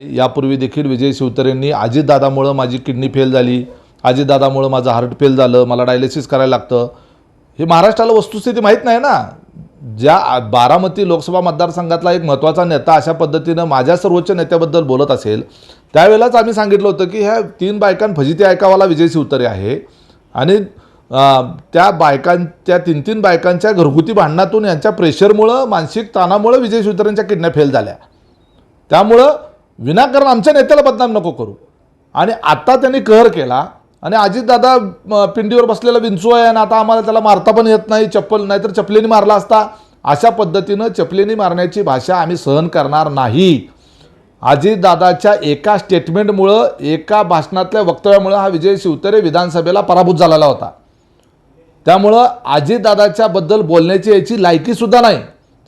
यापूर्वी देखील विजय शिवतरेंनी अजितदादामुळं माझी किडनी फेल झाली. अजितदादामुळं माझं हार्ट फेल झालं. मला डायलिसिस करायला लागतं. हे महाराष्ट्राला वस्तुस्थिती माहीत नाही ना. ज्या बारामती लोकसभा मतदारसंघातला एक महत्त्वाचा नेता अशा पद्धतीनं माझ्या सर्वोच्च नेत्याबद्दल बोलत असेल त्यावेळेलाच आम्ही सांगितलं होतं की ह्या तीन बायकां फजिती ऐकावाला विजय शिवतरे आहे. आणि त्या बायकां त्या तीन तीन बायकांच्या घरगुती भांडणातून यांच्या प्रेशरमुळं मानसिक ताणामुळं विजय शिवतरेंच्या किडन्या फेल झाल्या. त्यामुळं विनाकारण आमच्या नेत्याला बदनाम नको करू. आणि आता त्यांनी कहर केला. आणि अजितदादा पिंडीवर बसलेला विंचू आहे आणि आता आम्हाला त्याला मारता पण येत नाही चप्पल नाही तर मारला असता. अशा पद्धतीनं चपलीने मारण्याची भाषा आम्ही सहन करणार नाही. अजितदादाच्या एका स्टेटमेंटमुळं एका भाषणातल्या वक्तव्यामुळं हा विजय शिवतरे विधानसभेला पराभूत झालेला होता. त्यामुळं अजितदादाच्याबद्दल बोलण्याची याची लायकीसुद्धा नाही.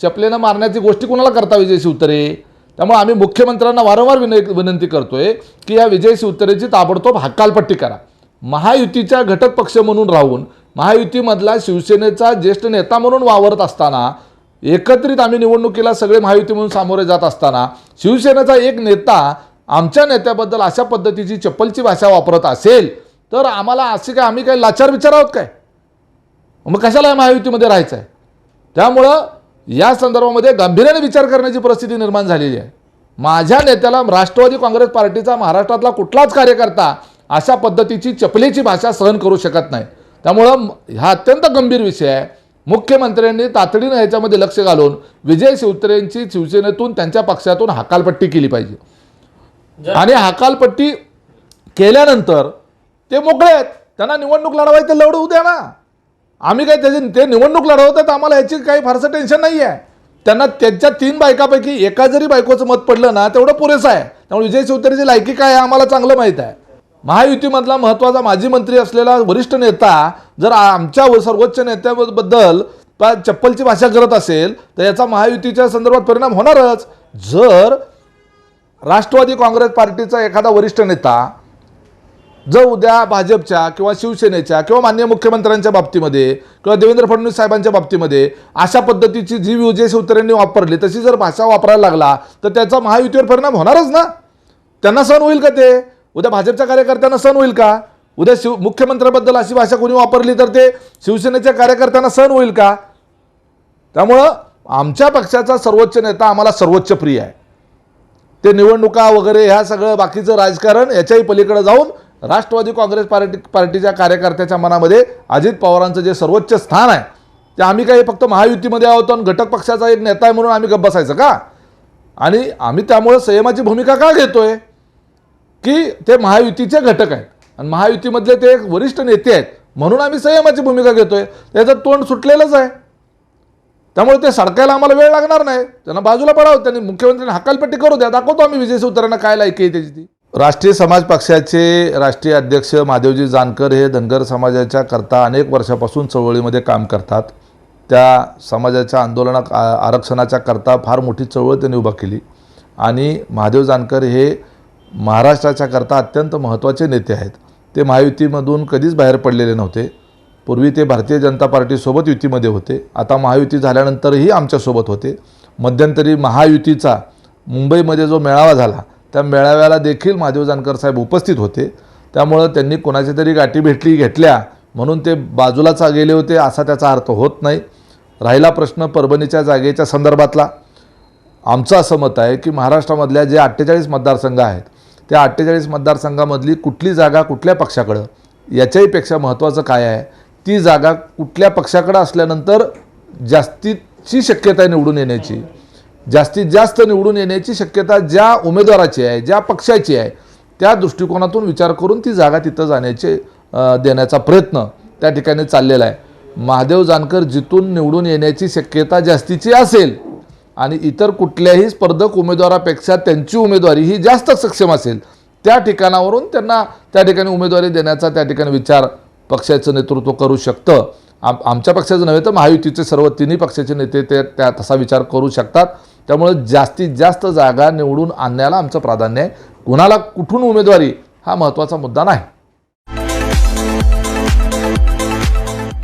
चपलेनं मारण्याची गोष्टी कुणाला करता विजय शिवतरे? त्यामुळे आम्ही मुख्यमंत्र्यांना वारंवार विन विनंती करतोय की या विजय शिवतरेची ताबडतोब हक्कालपट्टी करा. महायुतीच्या घटक पक्ष म्हणून राहून महायुतीमधला शिवसेनेचा ज्येष्ठ नेता म्हणून वावरत असताना एकत्रित आम्ही निवडणुकीला सगळे महायुती म्हणून सामोरे जात असताना शिवसेनेचा एक नेता आमच्या नेत्याबद्दल अशा पद्धतीची चप्पलची भाषा वापरत असेल तर आम्हाला असे काय आम्ही काय लाचार विचार आहोत काय? मग कशाला महायुतीमध्ये राहायचं आहे त्यामुळं या संदर्भामध्ये गांभीर्याने विचार करण्याची परिस्थिती निर्माण झालेली आहे. माझ्या नेत्याला राष्ट्रवादी काँग्रेस पार्टीचा महाराष्ट्रातला कुठलाच कार्यकर्ता अशा पद्धतीची चपलेची भाषा सहन करू शकत नाही. त्यामुळं हा अत्यंत गंभीर विषय आहे. मुख्यमंत्र्यांनी तातडीनं ह्याच्यामध्ये लक्ष घालून विजय शिवतरेंची शिवसेनेतून त्यांच्या पक्षातून हकालपट्टी केली पाहिजे. आणि हकालपट्टी केल्यानंतर ते मोकळे आहेत. त्यांना निवडणूक लढवायचं लढवू द्या ना. आम्ही काय त्याचे ते निवडणूक लढवतात आम्हाला याची काही फारसं टेन्शन नाही आहे त्यांना त्यांच्या तीन बायकापैकी एका जरी बायकोचं मत पडलं ना तेवढं पुरेसं आहे. त्यामुळे विजय चौधरीची लायकी काय आहे आम्हाला चांगलं माहीत आहे. महायुतीमधला महत्त्वाचा माजी मंत्री असलेला वरिष्ठ नेता जर आमच्या सर्वोच्च नेत्याबद्दल चप्पलची भाषा करत असेल तर याचा महायुतीच्या संदर्भात परिणाम होणारच. जर राष्ट्रवादी काँग्रेस पार्टीचा एखादा वरिष्ठ नेता जर उद्या भाजपच्या किंवा शिवसेनेच्या किंवा मान्य मुख्यमंत्र्यांच्या बाबतीमध्ये किंवा देवेंद्र फडणवीस साहेबांच्या बाबतीमध्ये अशा पद्धतीची जी विजय शिवतरेंनी वापरली तशी जर भाषा वापरायला लागला तर त्याचा महायुतीवर परिणाम होणारच ना? त्यांना सहन होईल का ते? उद्या भाजपच्या कार्यकर्त्यांना सहन होईल का? उद्या शिव मुख्यमंत्र्याबद्दल अशी भाषा कोणी वापरली तर ते शिवसेनेच्या कार्यकर्त्यांना सहन होईल का? त्यामुळं आमच्या पक्षाचा सर्वोच्च नेता आम्हाला सर्वोच्च प्रिय आहे. ते निवडणुका वगैरे ह्या सगळं बाकीचं राजकारण याच्याही पलीकडे जाऊन राष्ट्रवादी काँग्रेस पार्टी पार्टीच्या कार्यकर्त्याच्या मनामध्ये अजित पवारांचं जे सर्वोच्च स्थान आहे ते आम्ही काही फक्त महायुतीमध्ये आहोत आणि घटक पक्षाचा एक नेता आहे म्हणून आम्ही गप्प बसायचं का? आणि आम्ही त्यामुळं संयमाची भूमिका का घेतोय? की ते महायुतीचे घटक आहेत. आणि महायुतीमधले ते एक वरिष्ठ नेते आहेत म्हणून आम्ही संयमाची भूमिका घेतोय. त्याचं तोंड सुटलेलंच आहे. त्यामुळे ते सडकायला आम्हाला वेळ लागणार नाही. त्यांना बाजूला पडावं. त्यांनी मुख्यमंत्र्यांनी हकालपट्टी करू द्या. दाखवतो आम्ही विजय शिवतरांना काय लायकी आहे त्याची ती. राष्ट्रीय समाज पक्षाचे राष्ट्रीय अध्यक्ष महादेवजी जानकर हे धनगर समाजाच्या करता अनेक वर्षापासून चळवळीमध्ये काम करतात. त्या समाजाच्या आंदोलना आरक्षणाच्या करता फार मोठी चळवळ त्यांनी उभा केली. आणि महादेव जानकर हे महाराष्ट्राच्या करता अत्यंत महत्त्वाचे नेते आहेत. ते महायुतीमधून कधीच बाहेर पडलेले नव्हते. पूर्वी ते भारतीय जनता पार्टीसोबत युतीमध्ये होते. आता महायुती झाल्यानंतरही आमच्यासोबत होते. मध्यंतरी महायुतीचा मुंबईमध्ये जो मेळावा झाला त्या मेळाव्याला देखील महादेव जानकर साहेब उपस्थित होते. त्यामुळं त्यांनी कोणाच्या तरी गाठी भेटली घेतल्या म्हणून ते बाजूलाच गेले होते असा त्याचा अर्थ होत नाही. राहिला प्रश्न परभणीच्या जागेच्या संदर्भातला. आमचं असं मत आहे की महाराष्ट्रामधल्या जे अठ्ठेचाळीस मतदारसंघ आहेत त्या अठ्ठेचाळीस मतदारसंघामधली कुठली जागा कुठल्या पक्षाकडं? याच्याहीपेक्षा महत्त्वाचं काय आहे? ती जागा कुठल्या पक्षाकडं असल्यानंतर जास्तीची शक्यता आहे निवडून येण्याची. जास्तीत जास्त निवडून येण्याची शक्यता ज्या उमेदवाराची आहे ज्या पक्षाची आहे त्या दृष्टिकोनातून विचार करून ती जागा तिथं जाण्याचे देण्याचा प्रयत्न त्या ठिकाणी चाललेला आहे. महादेव जानकर जिथून निवडून येण्याची शक्यता जास्तीची असेल आणि इतर कुठल्याही स्पर्धक उमेदवारापेक्षा त्यांची उमेदवारी ही जास्त सक्षम असेल त्या ठिकाणावरून त्यांना त्या ठिकाणी उमेदवारी देण्याचा त्या ठिकाणी विचार पक्षाचं नेतृत्व करू शकतं. आम आमच्या पक्षाचं नव्हे तर महायुतीचे सर्व तिन्ही पक्षाचे नेते ते त्या तसा विचार करू शकतात. त्यामुळं जास्तीत जास्त जागा निवडून आणण्याला आमचं प्राधान्य आहे. कुणाला कुठून उमेदवारी हा महत्त्वाचा मुद्दा नाही.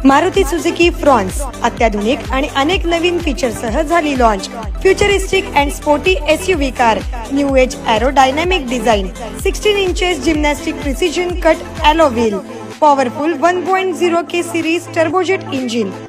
मारुती सुझुकी फ्रॉन्स अत्याधुनिक आणि अनेक नवीन फीचरसह झाली launch futuristic and sporty S U V car new age aerodynamic design sixteen inches gymnastic precision cut alloy wheel powerful one point zero K series turbojet engine